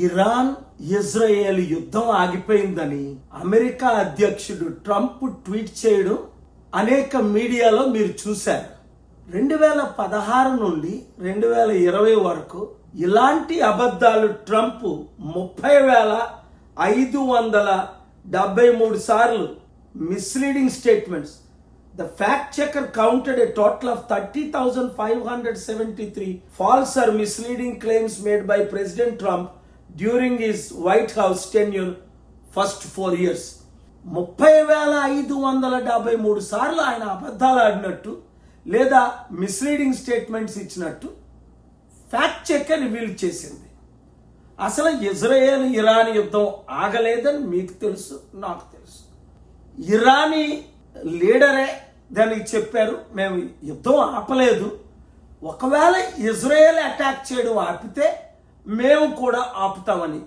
Iran Israel యుద్ధం ఆగిపోయిందని America అధ్యక్షుడు ట్రంప్ ట్వీట్ చేయడం అనేక మీడియాలో మీరు చూశారు. రెండు వేల పదహారు నుండి రెండు వేల ఇరవై వరకు ఇలాంటి అబద్ధాలు ట్రంప్ ముప్పై వేల ఐదు వందల డెబ్బై మూడు సార్లు misleading statements the fact checker counted total of thirty thousand five hundred seventy three false or misleading claims made by President Trump during his White House tenure first four years ముప్పై వేల ఐదు వందల డెబ్బై మూడు సార్లు ఆయన అబద్ధాలు ఆడినట్టు లేదా మిస్లీడింగ్ స్టేట్మెంట్స్ ఇచ్చినట్టు ఫ్యాక్ట్ చెక్ రివీల్ చేసింది. అసలు ఇజ్రాయేల్ ఇరాన్ యుద్ధం ఆగలేదని మీకు తెలుసు నాకు తెలుసు. ఇరానీ లీడరే దానికి చెప్పారు మేము యుద్ధం ఆపలేదు. ఒకవేళ ఇజ్రాయెల్ అటాక్ చేయడం ఆపితే మేము కూడా ఆపుతామని.